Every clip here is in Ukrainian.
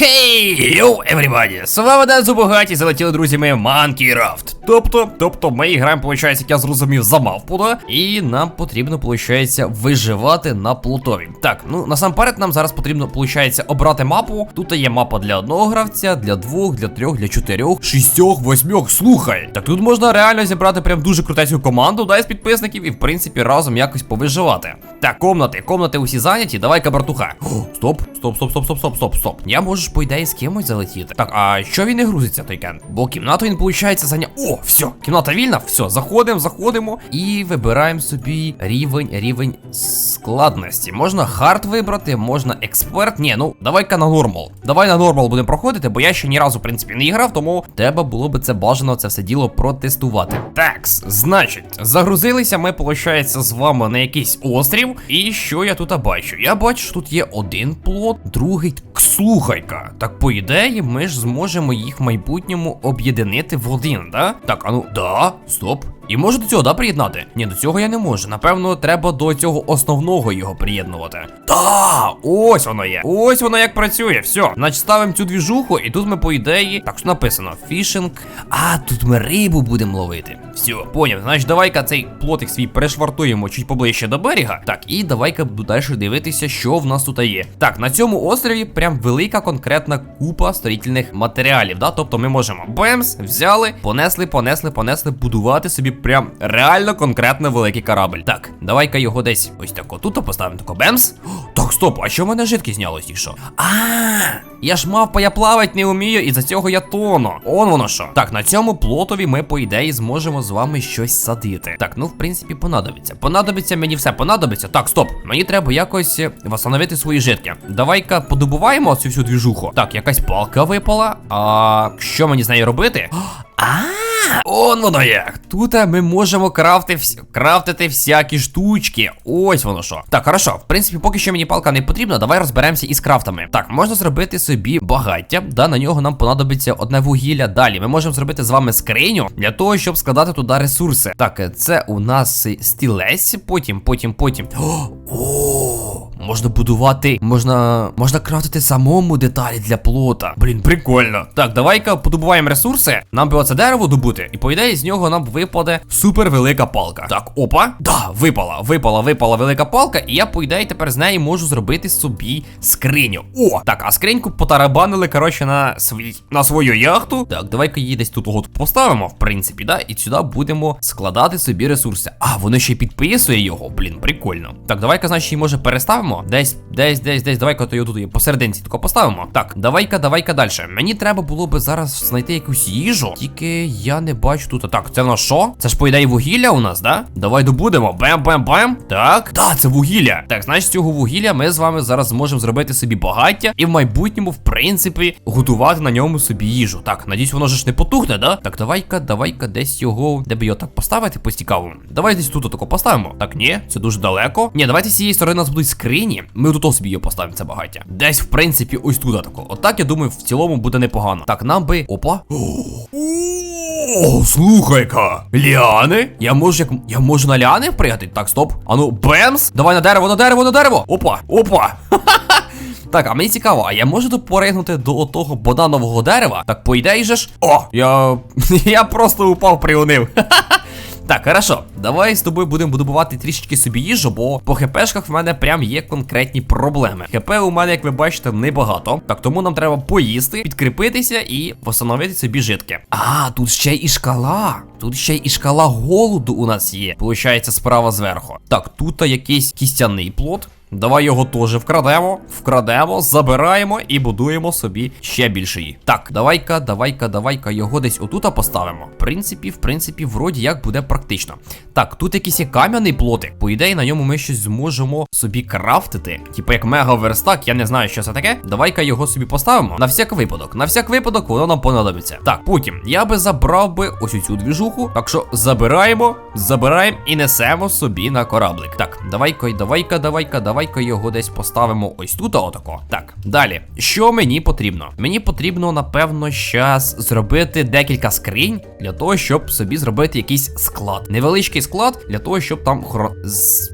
Хей, йоу, everybody! Слава да зубогаті залетіли друзі мої Monkey Тобто, тобто ми граємо, виходить, як я зрозумів, за мавпу, да? І нам потрібно, виходить, виживати на Плутові. Так, ну насамперед нам зараз потрібно, виходить, обрати мапу. Тут є мапа для одного гравця, для двох, для трьох, для чотирьох, шістьох, восьмьох. Слухай. Так тут можна реально зібрати прям дуже крутецьку команду, да, з підписників, і в принципі разом якось повиживати. Так, комнати, комнати усі зайняті. Давай кабартуха. Стоп, стоп, стоп, стоп, стоп, стоп, стоп, стоп. Я можу ж по ідеї з кимось залетіти. Так, а що він не грузиться, той кен? Бо кімнату він, виходить, зайняв. О, все, кімната вільна, все, заходимо, заходимо і вибираємо собі рівень, рівень складності. Можна хард вибрати, можна експерт. Ні, ну давай-ка на нормал. Давай на нормал будемо проходити, бо я ще ні разу, в принципі, не грав, тому треба було би це бажано це все діло протестувати. Такс, значить, загрузилися ми, виходить, з вами на якийсь острів. І що я тут бачу? Я бачу, що тут є один плод, другий. Слухай-ка, так по ідеї, ми ж зможемо їх в майбутньому об'єднати в один, да? Так, а ну, да, стоп. І можу до цього, да, приєднати? Ні, до цього я не можу. Напевно, треба до цього основного його приєднувати. Да, ось воно є. Ось воно як працює. Все. Значить, ставимо цю двіжуху, і тут ми, по ідеї, так що написано: фішинг. А, тут ми рибу будемо ловити. Все, поняв. Значить, давай-ка цей плотик свій перешвартуємо чуть поближче до берега. Так, і давай-ка далі дивитися, що в нас тут є. Так, на цьому острові прям велика конкретна купа строїтельних матеріалів. Да? Тобто ми можемо бемс, взяли, понесли, понесли, понесли, будувати собі прям реально конкретно великий корабль. Так, давай-ка його десь ось тако тут поставимо тако бемс. Так, стоп, а що в мене жидкість знялось і що? А, я ж мавпа, я плавати не вмію, і за цього я тону. Он воно що. Так, на цьому плотові ми, по ідеї, зможемо з вами щось садити. Так, ну в принципі, понадобиться. Понадобиться мені все, понадобиться. Так, стоп. Мені треба якось е, восстановити свої житки. Давай-ка подобуваємо цю всю двіжуху. Так, якась палка випала. А що мені з нею робити? А, он воно як. Тут е, ми можемо крафти вс... крафтити всякі штучки. Ось воно що. Так, хорошо. В принципі, поки що мені палка не потрібна, давай розберемося із крафтами. Так, можна зробити собі багаття. Да, на нього нам понадобиться одне вугілля. Далі ми можемо зробити з вами скриню для того, щоб складати туди ресурси. Так, е, це у нас стілець. Потім, потім, потім. О! Можна будувати, можна можна крафтити самому деталі для плота. Блін, прикольно. Так, давай-ка подобуваємо ресурси. Нам би оце дерево добути, і по ідеї з нього нам випаде супер велика палка. Так, опа. Да, випала, випала, випала велика палка, і я, по ідеї, тепер з неї можу зробити собі скриню. О, так, а скриньку потарабанили, коротше, на свій на свою яхту. Так, давай-ка її десь тут от поставимо, в принципі, да, і сюди будемо складати собі ресурси. А, воно ще й підписує його. Блін, прикольно. Так, давай-ка, значить, може переставимо. Десь, десь, десь, десь. Давай-ка то його тут посерединці тако поставимо. Так, давай-ка, давай-ка далі. Мені треба було би зараз знайти якусь їжу. Тільки я не бачу тут. Так, це в нас що? Це ж по ідеї вугілля у нас, да? Давай добудемо. Бем-бем-бем. Так, да, це вугілля. Так, значить, цього вугілля ми з вами зараз зможемо зробити собі багаття і в майбутньому, в принципі, готувати на ньому собі їжу. Так, надіюсь, воно ж не потухне, да? Так, давай-ка, давай-ка десь його. Де би його так поставити по цікавому. Давай десь тут тако поставимо. Так, ні, це дуже далеко. Ні, давайте з цієї сторони нас будуть скрині. Ми тут собі його поставимо, це багаття. Десь, в принципі, ось тут тако. Отак, я думаю, в цілому буде непогано. Так, нам би. Опа. О, слухай-ка. Ліани? Я можу як. Я можу на ліани впригати? Так, стоп. Ану, бемс. Давай на дерево, на дерево, на дерево. Опа, опа. Так, а мені цікаво, а я можу тут поригнути до того бананового дерева? Так, по ідеї же ж. О, я. я просто упав, приунив. Так, хорошо, давай з тобою будемо будувати трішечки собі їжу, бо по хпшках в мене прям є конкретні проблеми. ХП у мене, як ви бачите, небагато. Так, тому нам треба поїсти, підкріпитися і встановити собі житки. А, тут ще і шкала. Тут ще і шкала голоду у нас є. Получається, справа зверху. Так, тут якийсь кістяний плод. Давай його теж вкрадемо, вкрадемо, забираємо і будуємо собі ще більший. Так, давай-ка, давай-ка, давай-ка його десь отута поставимо. В принципі, в принципі, вроді як буде практично. Так, тут якийсь є кам'яний плотик. По ідеї, на ньому ми щось зможемо собі крафтити. Типу як мега верстак, я не знаю, що це таке. Давай-ка його собі поставимо. На всяк випадок. На всяк випадок воно нам понадобиться. Так, потім я би забрав би ось цю двіжуху. Так що забираємо, забираємо і несемо собі на кораблик. Так, давай-ка, давай-ка, давай-ка, давай. давай-ка його десь поставимо ось тут, отако. Так, далі. Що мені потрібно? Мені потрібно, напевно, щас зробити декілька скринь для того, щоб собі зробити якийсь склад. Невеличкий склад для того, щоб там хро...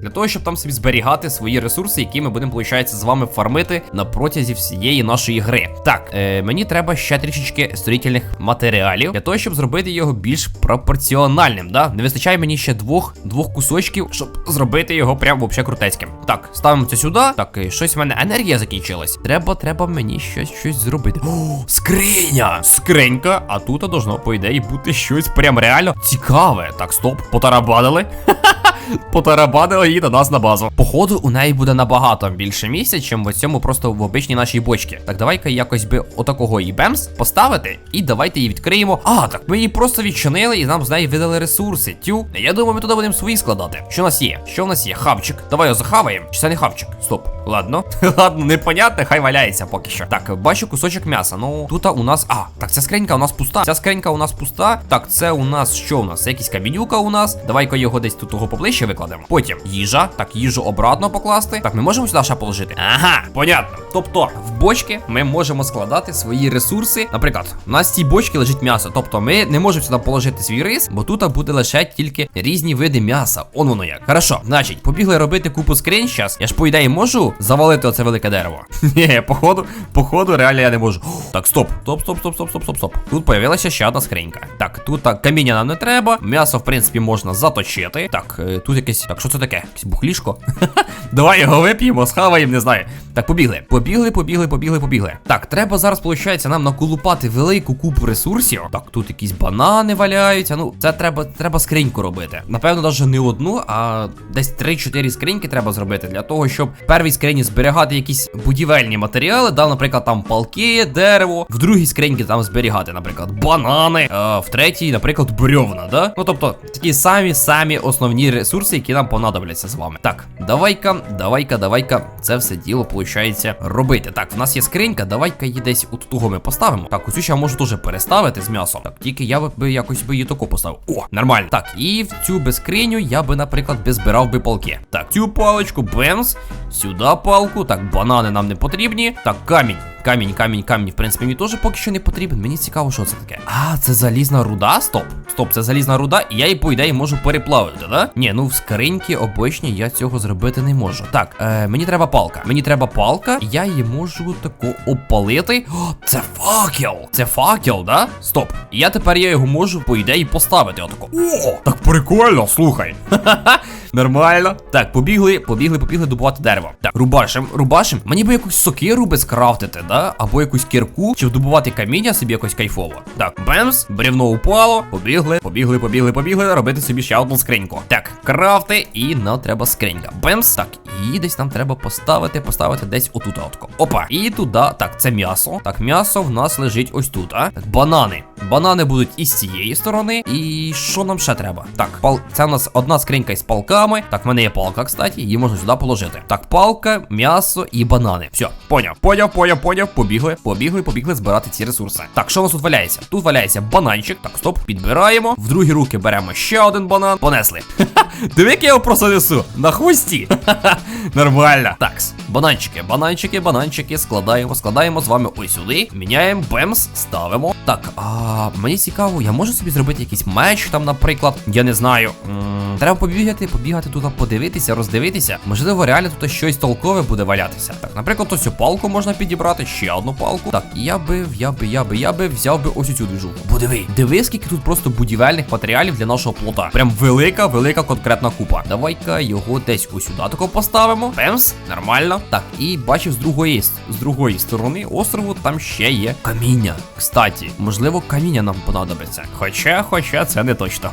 для того, щоб там собі зберігати свої ресурси, які ми будемо, виходить, з вами фармити на протязі всієї нашої гри. Так, е, мені треба ще трішечки строїтельних матеріалів для того, щоб зробити його більш пропорціональним. Да? Не вистачає мені ще двох, двох кусочків, щоб зробити його прям вообще крутецьким. Так, ставимо це сюди. Так, і щось в мене енергія закінчилась. Треба, треба мені щось щось зробити. О, скриня! Скринька, а тут должно, по ідеї, бути щось прям реально цікаве. Так, стоп, потарабанили. Потарабанили її до нас на базу. Походу, у неї буде набагато більше місця, чим в цьому просто в обичній нашій бочці. Так, давай-ка якось би отакого її бемс поставити, і давайте її відкриємо. А, так ми її просто відчинили і нам з неї видали ресурси. Тю. Я думаю, ми туди будемо свої складати. Що у нас є? Що у нас є? Хавчик. Давай його захаваємо. Чи це не хавчик? Стоп. Ладно. Ладно, непонятно, хай валяється поки що. Так, бачу кусочок м'яса. Ну, тут у нас. А, так, ця скринька у нас пуста. Ця скринька у нас пуста. Так, це у нас що у нас? Це якийсь камінюка у нас. Давай-ка його десь тут того поближче викладемо. Потім їжа. Так, їжу обратно покласти. Так, ми можемо сюди ще положити. Ага, понятно. Тобто, в бочки ми можемо складати свої ресурси. Наприклад, у нас в цій бочці лежить м'ясо. Тобто, ми не можемо сюди положити свій рис, бо тут буде лише тільки різні види м'яса. Он воно як. Хорошо, значить, побігли робити купу скринь зараз. Я ж по ідеї можу завалити оце велике дерево. Ні, походу, походу, реально я не можу. Так, стоп. Стоп, стоп, стоп, стоп, стоп, стоп, стоп. Тут появилася ще одна скринька. Так, тут так, каміння нам не треба. М'ясо, в принципі, можна заточити. Так, е, тут якесь. Так, що це таке? Якесь бухлішко? Давай його вип'ємо, схаваємо, не знаю. Так, побігли. Побігли, побігли, побігли, побігли. Так, треба зараз, виходить, нам наколупати велику купу ресурсів. Так, тут якісь банани валяються. Ну, це треба, треба скриньку робити. Напевно, навіть не одну, а десь 3-4 скриньки треба зробити для того, щоб в первій скрині зберігати якісь будівельні матеріали. Да, наприклад, там палки, дерево. В другій скриньці там зберігати, наприклад, банани. А в третій, наприклад, брьовна, да? Ну тобто, такі самі самі основні ресурси, які нам понадобляться з вами. Так, давай-ка, давай-ка, давай-ка, це все діло, виходить, робити. Так, в нас є скринька, давай-ка її десь от того ми поставимо. Так, оцю ще можу теж переставити з м'ясом. Так, тільки я би- якось би її тако поставив. О, нормально. Так, і в цю би скриню я би, наприклад, би збирав би палки. Так, цю паличку, бемс, сюди палку. Так, банани нам не потрібні. Так, камінь. Камінь, камінь, камінь, в принципі, мені теж поки що не потрібен. Мені цікаво, що це таке. А, це залізна руда? Стоп. Стоп, це залізна руда, і я її, по ідеї, можу переплавити, да? Ні, ну в скриньки обичній я цього зробити не можу. Так, е, мені треба палка. Мені треба палка, я її можу таку опалити. О, це факел! Це факел, да? Стоп. Я тепер я його можу, по ідеї, поставити. Отако. О, так прикольно, слухай. Нормально. Так, побігли, побігли, побігли добувати дерево. Так, рубашим, рубашим. Мені би якусь сокиру би скрафтити, да? Або якусь кірку, щоб добувати каміння собі якось кайфово. Так, бемс, бревно упало. Побігли, побігли, побігли, побігли. Робити собі ще одну скриньку. Так, крафти, і нам треба скринька. Бемс. Так, і десь нам треба поставити, поставити десь отут. Отко. Опа. І туди. Так, це м'ясо. Так, м'ясо в нас лежить ось тут, а? Так, банани. Банани будуть із цієї сторони. І що нам ще треба? Так, пал... це у нас одна скринька із палками. Так, в мене є палка, кстати, її можна сюди положити. Так, палка, м'ясо і банани. Все, поняв, поняв, поняв, поняв. Побігли, побігли, побігли збирати ці ресурси. Так, що у нас тут валяється? Тут валяється бананчик. Так, стоп, підбираємо. В другі руки беремо ще один банан. Понесли. Диви, як я його просто несу. На хвості. Нормально. Такс. Бананчики, бананчики, бананчики. Складаємо, складаємо з вами ось сюди. Міняємо, бемс, ставимо. Так, а мені цікаво, я можу собі зробити якийсь меч там, наприклад. Я не знаю. М, Треба побігати, побігати тут, подивитися, роздивитися. Можливо, реально тут щось толкове буде валятися. Так, наприклад, ось цю палку можна підібрати, ще одну палку. Так, я би, я би, я би, я би взяв би ось цю движуху. Бо диви, диви, скільки тут просто будівельних матеріалів для нашого плота. Прям велика, велика конкретна купа. Давай-ка його десь ось сюди тако поставимо. Пемс, нормально. Так, і бачив з другої з другої сторони острову там ще є каміння. Кстати, можливо, каміння нам понадобиться. Хоча, хоча це не точно.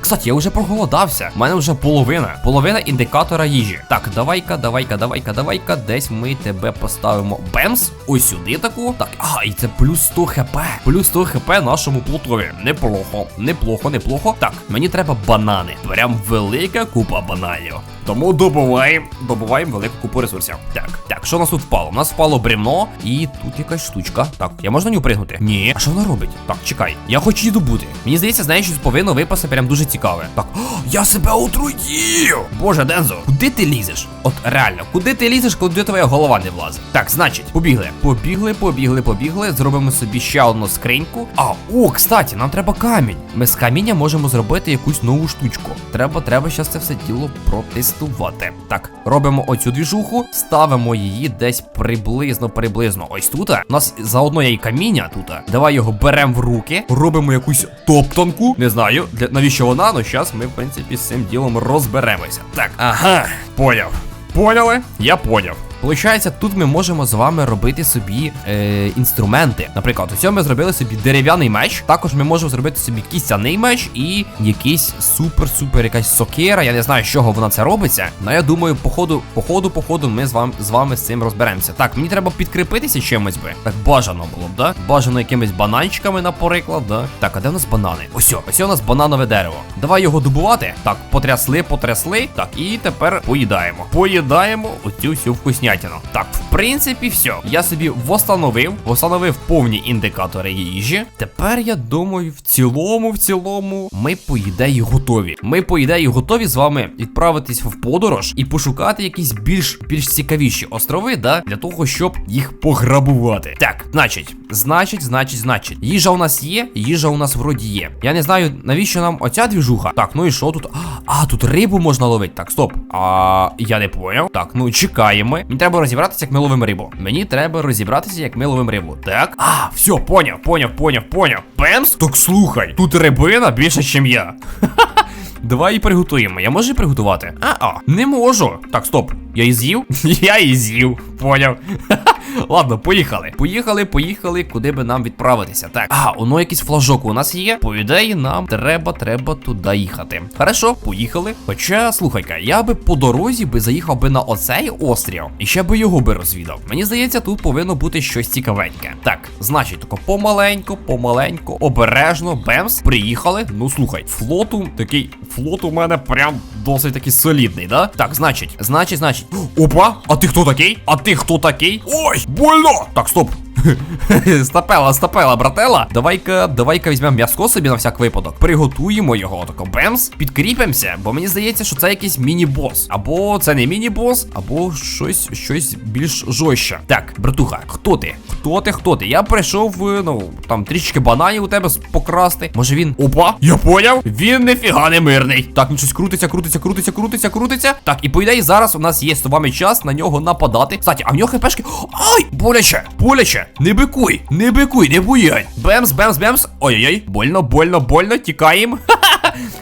Кстати, я вже проголодався. У мене вже половина. Половина індикатора їжі. Так, давай-ка, давай-ка, давай-ка, давай-ка. Десь ми тебе поставимо. Бемс. Ось сюди таку. Так, а, і це плюс 100 хп. Плюс 100 хп нашому плутові. Неплохо, неплохо, неплохо. Так, мені треба банани. Прям велика купа бананів. Тому добуваємо. добуваємо велику купу ресурсів. Так, так, що у нас тут впало? У нас впало бревно, і тут якась штучка. Так, я можна на нього пригнути? Ні. А що вона робить? Так, чекай. Я хочу її добути. Мені здається, знаєш, щось повинно випасти прям дуже цікаве. Так, о, я себе отруїв! Боже, Дензо, куди ти лізеш? От реально, куди ти лізеш, коли твоя голова не влазить? Так, значить, побігли. Побігли, побігли, побігли. Зробимо собі ще одну скриньку. А, о, кстати, нам треба камінь. Ми з каміння можемо зробити якусь нову штучку. Треба, треба зараз це все діло протестувати. Так, робимо оцю двіжуху, ставимо її десь приблизно, приблизно. Ось тут. У нас заодно є і каміння тут. Давай його беремо в руки, робимо якусь топтанку. Не знаю, для навіщо вона, але зараз ми, в принципі, з цим ділом розберемося. Так, ага, поняв. Поняли? Я поняв. Получається, тут ми можемо з вами робити собі е, інструменти. Наприклад, у цьому ми зробили собі дерев'яний меч. Також ми можемо зробити собі кістяний меч і якийсь супер-супер якась сокира. Я не знаю, з чого вона це робиться. Але я думаю, по ходу, по ми з вами з вами з цим розберемося. Так, мені треба підкріпитися чимось би. Так бажано було б, да? Бажано якимись бананчиками, наприклад, да? Так, а де у нас банани? Ось, ось у нас бананове дерево. Давай його добувати. Так, потрясли, потрясли. Так, і тепер поїдаємо. Поїдаємо оцю всю вкуснятину. Так, в принципі, все. Я собі восстановив, восстановив повні індикатори їжі. Тепер я думаю, в цілому, в цілому, ми по ідеї готові. Ми по ідеї готові з вами відправитись в подорож і пошукати якісь більш більш цікавіші острови, да, для того, щоб їх пограбувати. Так, значить, значить, значить, значить. Їжа у нас є, їжа у нас вроді є. Я не знаю, навіщо нам оця двіжуха. Так, ну і що тут? А, тут рибу можна ловити. Так, стоп. А я не поняв. Так, ну чекаємо. Треба розібратися, як ми ловимо рибу. Мені треба розібратися, як ми ловимо рибу. Так. А, все, поняв, поняв, поняв, поняв. Пемс? Так слухай, тут рибина більше, ніж я. Давай її приготуємо. Я можу приготувати? А-а, не можу. Так, стоп. Я її з'їв? Я її з'їв. Поняв. Ладно, поїхали. Поїхали, поїхали, куди би нам відправитися. Так, а, воно якийсь флажок у нас є. По ідеї, нам треба, треба туди їхати. Хорошо, поїхали. Хоча, слухай-ка, я би по дорозі би заїхав би на оцей острів і ще би його би розвідав. Мені здається, тут повинно бути щось цікавеньке. Так, значить, тако помаленько, помаленько, обережно, бемс, приїхали. Ну слухай, флоту такий флот у мене прям досить такий солідний, да? Так, значить, значить, значить. Опа, а ти хто такий? А ти хто такий? Ой, больно! Так, стоп. стапела, стапела, братела. Давай-ка, давай-ка візьмемо м'яско собі на всяк випадок. Приготуємо його тако. Бемс, підкріпимося, бо мені здається, що це якийсь міні-бос. Або це не міні-бос, або щось, щось більш жорстче. Так, братуха, хто ти? Хто ти, хто ти? Я прийшов, е, ну, там трішки бананів у тебе покрасти. Може він. Опа, я поняв. Він нефіга не мирний. Так, він щось крутиться, крутиться, крутиться, крутиться, крутиться. Так, і по ідеї зараз у нас є з вами час на нього нападати. Кстати, а в нього хпшки. Ай! Боляче! Боляче! Не бикуй! Не бикуй, не буянь! Бемс, бемс, бемс. Ой-ой-ой, больно, больно, больно, тікаємо.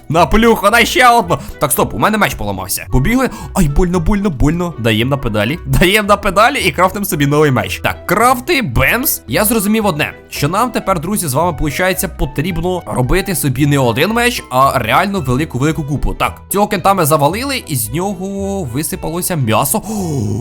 На плюху, на ще одну. Так, стоп, у мене меч поламався. Побігли. Ай, больно, больно, больно. Даєм на педалі. Даєм на педалі і крафтим собі новий меч. Так, крафти, бемс. Я зрозумів одне: що нам тепер, друзі, з вами, виходить, потрібно робити собі не один меч, а реально велику велику купу. Так, цього кента ми завалили, і з нього висипалося м'ясо.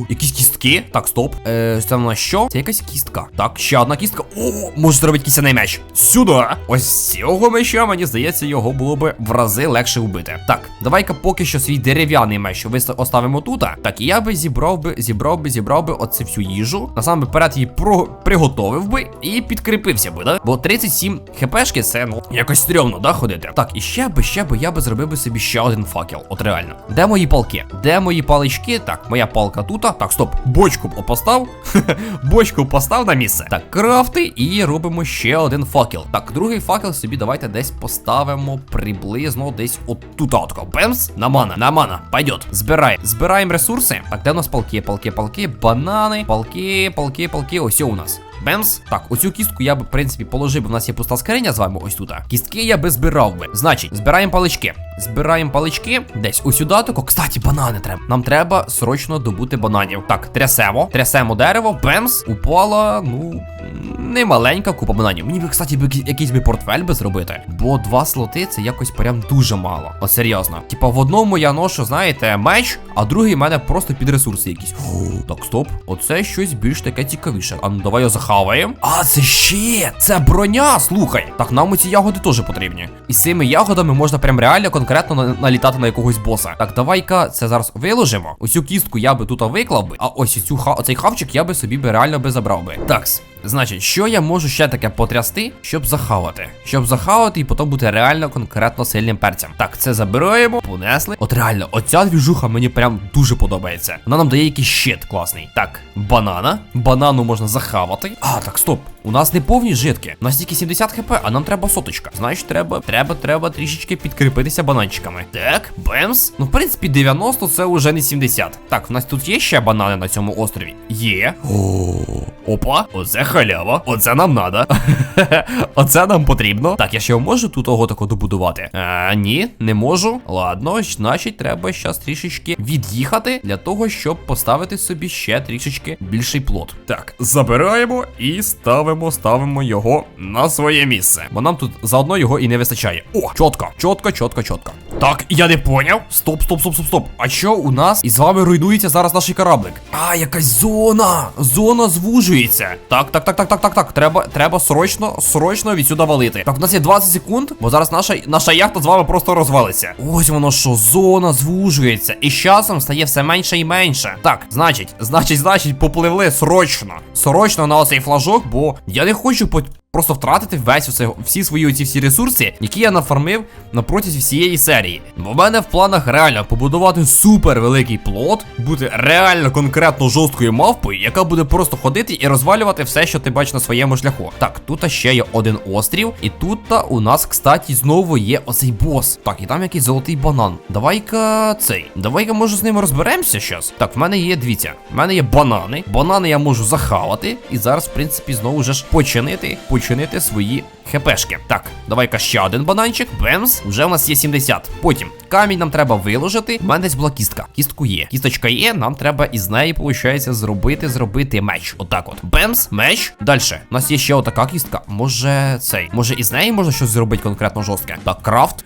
Якісь кістки. Так, стоп. Е, це на що? Це якась кістка. Так, ще одна кістка. О, можу зробити кістяний меч. Сюди. Ось цього меча, мені здається, його було би в рази легше вбити. Так, давай-ка поки що свій дерев'яний меч оставимо тут. Так, і я би зібрав би, зібрав би, зібрав би оце всю їжу. Насамперед її про приготовив би і підкріпився би, да? Бо 37 хпшки це ну якось стрьомно, да, ходити. Так, і ще би, ще би я би зробив би собі ще один факел. От реально. Де мої палки? Де мої палички? Так, моя палка тут. Так, стоп. Бочку постав. Бочку постав на місце. Так, крафти і робимо ще один факел. Так, другий факел собі давайте десь поставимо приблизно десь отут. Бемс. На мана, на мана. Пойдет. Збирай. Збираємо ресурси. Так, де у нас палки? Палки, палки, банани, палки, палки, палки. Ось у нас. Бемс. Так, оцю кістку я б, в принципі, положив, У нас є пуста скриня з вами ось тут. Кістки я би збирав би. Значить, збираємо палички. Збираємо палички. Десь сюди. Кстати, банани треба. Нам треба срочно добути бананів. Так, трясемо. Трясемо дерево. Бемс. Упала, ну. Немаленька купа бананів. Мені би, кстати, якийсь би портфель би зробити. Бо два слоти це якось прям дуже мало. О, серйозно. Типа в одному я ношу, знаєте, меч, а другий в мене просто під ресурси якісь. О, так, стоп. Оце щось більш таке цікавіше. А ну давай його захаваємо. А, це ще! Це броня! Слухай. Так, нам ці ягоди теж потрібні. І з цими ягодами можна прям реально кон- конкретно налітати на якогось боса. Так, давай-ка це зараз виложимо. Оцю кістку я би тут виклав би, а ось цю ха оцей хавчик я би собі би реально би забрав би. Такс. Значить, що я можу ще таке потрясти, щоб захавати? Щоб захавати і потім бути реально конкретно сильним перцем. Так, це забираємо, понесли. От реально, оця двіжуха мені прям дуже подобається. Вона нам дає якийсь щит класний. Так, банана. Банану можна захавати. А, так, стоп. У нас не повні житки. У нас тільки 70 хп, а нам треба соточка. Значить, треба, треба, треба трішечки підкріпитися бананчиками. Так, бемс. Ну, в принципі, 90 це вже не 70. Так, в нас тут є ще банани на цьому острові? Є. Опа, оце халява. Оце нам надо. Оце нам потрібно. Так, я ще можу тут ого тако добудувати? А, ні, не можу. Ладно, значить, треба щас трішечки від'їхати для того, щоб поставити собі ще трішечки більший плод. Так, забираємо і ставимо, ставимо його на своє місце. Бо нам тут заодно його і не вистачає. О, чітко, чітко, чітко, чітко. Так, я не поняв. Стоп, стоп, стоп, стоп, стоп. А що у нас із вами руйнується зараз наш кораблик? А, якась зона. Зона звужується. Так, так, так, так, так, так, так. Треба, треба срочно, срочно відсюди валити. Так, у нас є 20 секунд, бо зараз наша, наша яхта з вами просто розвалиться. Ось воно що, зона звужується. І з часом стає все менше і менше. Так, значить, значить, значить, попливли срочно. Срочно на оцей флажок, бо я не хочу по. Просто втратити весь оце, всі свої оці всі ресурси, які я нафармив на протязі всієї серії. Бо в мене в планах реально побудувати супер великий плот, бути реально конкретно жорсткою мавпою, яка буде просто ходити і розвалювати все, що ти бачиш на своєму шляху. Так, тут ще є один острів, і тут у нас, кстати, знову є оцей бос. Так, і там якийсь золотий банан. Давай-ка цей. Давай-ка, може, з ними розберемося щас. Так, в мене є дивіться, в мене є банани. Банани я можу захавати. І зараз, в принципі, знову ж починити, починити свої хпшки. Так, давай-ка ще один бананчик. Бемс. Вже у нас є 70. Потім камінь нам треба виложити. У мене десь була кістка. Кістку є. Кісточка є, нам треба із неї, виходить, зробити, зробити меч. Отак от. Бемс, меч. Далі. У нас є ще отака кістка. Може, цей. Може, із неї можна щось зробити конкретно жорстке. Так, крафт.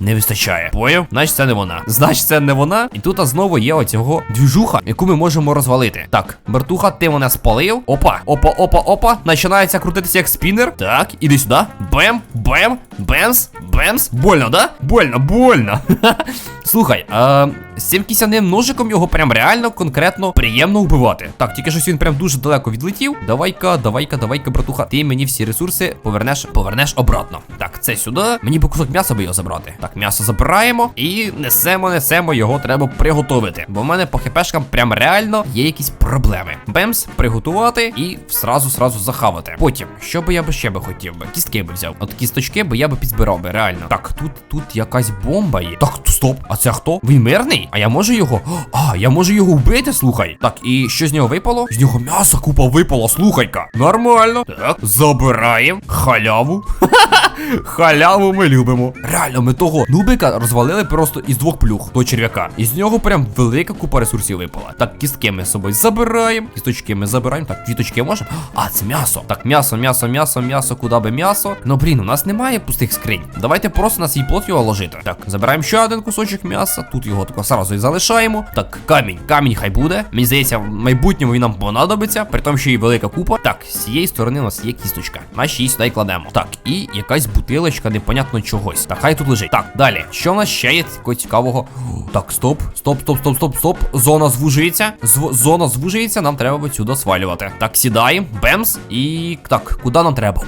Не вистачає. Поняв? Значить, це не вона. Значить, це не вона. І тут знову є оцього двіжуха, яку ми можемо розвалити. Так, бертуха, ти мене спалив. Опа, опа, опа, опа. Починається крутитися як спінер. Так, іди сюди. Бем, бем, бемс, бемс. Больно, да? Больно, больно. Слухай, а з цим кисяним ножиком його прям реально конкретно приємно вбивати. Так, тільки щось він прям дуже далеко відлетів. Давай-ка, давай-ка, давай-ка, братуха. Ти мені всі ресурси повернеш, повернеш обратно. Так, це сюди. Мені би кусок м'яса би його забрати. Так, м'ясо забираємо і несемо, несемо, його треба приготувати. Бо в мене по хпшкам прям реально є якісь проблеми. Бемс, приготувати і сразу, сразу захавати. Потім, що би я би ще би хотів би? Кістки би взяв. От кісточки би я би підзбирав би, реально. Так, тут, тут якась бомба є. Так, стоп, а це хто? Він мирний? А я можу його. А, я можу його вбити, слухай. Так, і що з нього випало? З нього м'яса купа випала, слухай-ка. Нормально. Так, забираємо. Халяву. Халяву ми любимо. Реально, ми того нубика розвалили просто із двох плюх до черв'яка. Із нього прям велика купа ресурсів випала. Так, кістки ми з собою забираємо. Кісточки ми забираємо. Так, квіточки можемо. А, це м'ясо. Так, м'ясо, м'ясо, м'ясо, м'ясо, куди би м'ясо. Ну блін, у нас немає пустих скринь. Давайте просто на свій плот його ложити. Так, забираємо ще один кусочок м'яса. Тут його тако сразу і залишаємо. Так, камінь. Камінь хай буде. Мені здається, в майбутньому він нам понадобиться. При тому, що і велика купа. Так, з цієї сторони у нас є кісточка. Наші її сюди кладемо. Так, і якась бутилочка непонятно чогось. Так, хай тут лежить. Так, далі. Що в нас ще є такого цікавого? Так, стоп, стоп, стоп, стоп, стоп, стоп. Зона звужується. Зв... Зона звужується, нам треба відсюди свалювати. Так, сідаємо, бемс. І так, куди нам треба?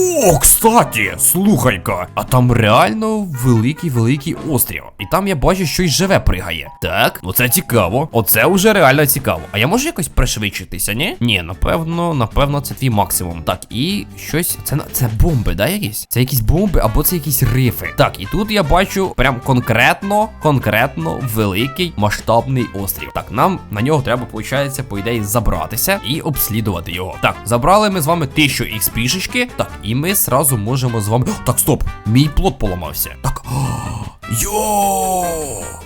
О, кстати, слухай-ка, а там реально великий великий острів. І там я бачу, щось живе пригає. Так, оце цікаво. Оце вже реально цікаво. А я можу якось пришвидшитися, ні? Ні, напевно, напевно, це твій максимум. Так, і щось. Це це бомби, да, якісь? Це якісь бомби або це якісь рифи. Так, і тут я бачу прям конкретно, конкретно великий масштабний острів. Так, нам на нього треба, виходить, по ідеї, забратися і обслідувати його. Так, забрали ми з вами 1000 XP-шечки. Так, і ми сразу можемо з вами. Так, стоп! Мій плод поламався. Так. Йо!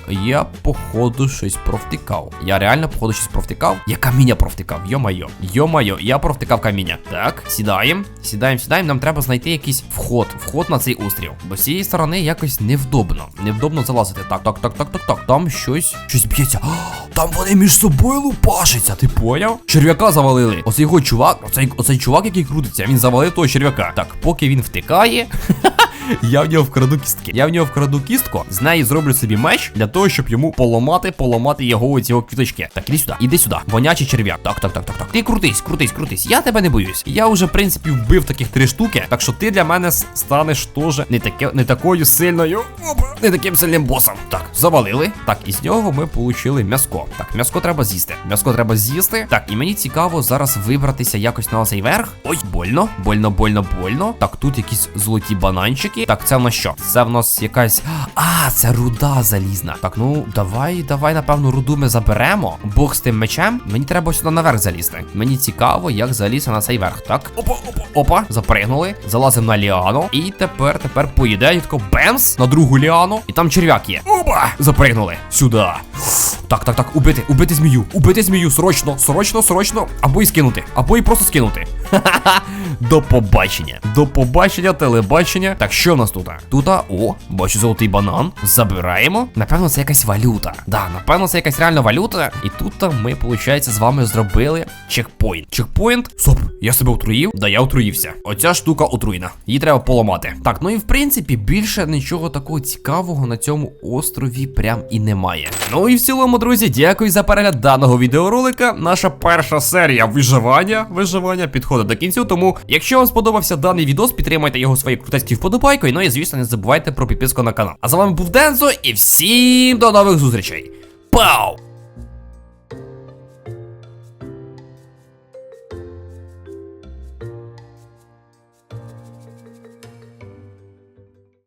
Я, походу, щось провтикав. Я реально, походу, щось провтикав. Я каміння провтикав. Йо-майо. Йо-майо, я провтикав каміння. Так, сідаємо. Сідаємо, сідаємо. Нам треба знайти якийсь вход. Вход на цей острів. Бо з цієї сторони якось невдобно. Невдобно залазити. Так, так, так, так, так, так. Там щось. Щось б'ється. Там вони між собою лупашаться, ти поняв? Черв'яка завалили. Оцей його чувак, оцей, оцей чувак, який крутиться, він завалив того черв'яка. Так, поки він втикає. Я в нього вкраду кістки. Я в нього вкраду кістку, з неї зроблю собі меч для того, щоб йому поламати, поламати його його квіточки. Так, іди сюди, іди сюди. Вонячий черв'як. Так, так, так, так, так. Ти крутись, крутись, крутись. Я тебе не боюсь. Я вже, в принципі, вбив таких три штуки. Так що ти для мене станеш теж не таке, не такою сильною. Не таким сильним босом. Так, завалили. Так, і з нього ми получили м'яско. Так, м'яско треба з'їсти. М'яско треба з'їсти. Так, і мені цікаво зараз вибратися якось на цей верх. Ой, больно, больно, больно, больно. Так, тут якісь золоті бананчики. Так, це в нас що? Це в нас якась. А, це руда залізна. Так, ну давай, давай, напевно, руду ми заберемо. Бог з тим мечем. Мені треба сюди наверх залізти. Мені цікаво, як залізти на цей верх. Так. Опа, опа, опа. Запригнули. Залазимо на ліану. І тепер, тепер поїде тако бемс на другу ліану. І там черв'як є. Опа! Запригнули. Сюди. Так, так, так, убити, убити змію, убити змію, срочно, срочно, срочно, або і скинути, або і просто скинути. Ха-ха-ха. До побачення. До побачення, телебачення. Так, що в нас тут? Тут, о, бачу золотий банан. Забираємо. Напевно, це якась валюта. Да, напевно, це якась реальна валюта. І тут ми, виходить, з вами зробили чекпоінт. Чекпоінт. Стоп, я себе отруїв? Да, я отруївся. Оця штука отруйна. Її треба поламати. Так, ну і в принципі, більше нічого такого цікавого на цьому острові прям і немає. Ну і в цілому, друзі, дякую за перегляд даного відеоролика. Наша перша серія виживання. Виживання підходить до кінцю. Тому, якщо вам сподобався даний відос, підтримайте його своєю крутецькою вподобайкою. Ну і звісно, не забувайте про підписку на канал. А з вами був Дензо, і всім до нових зустрічей. Пау!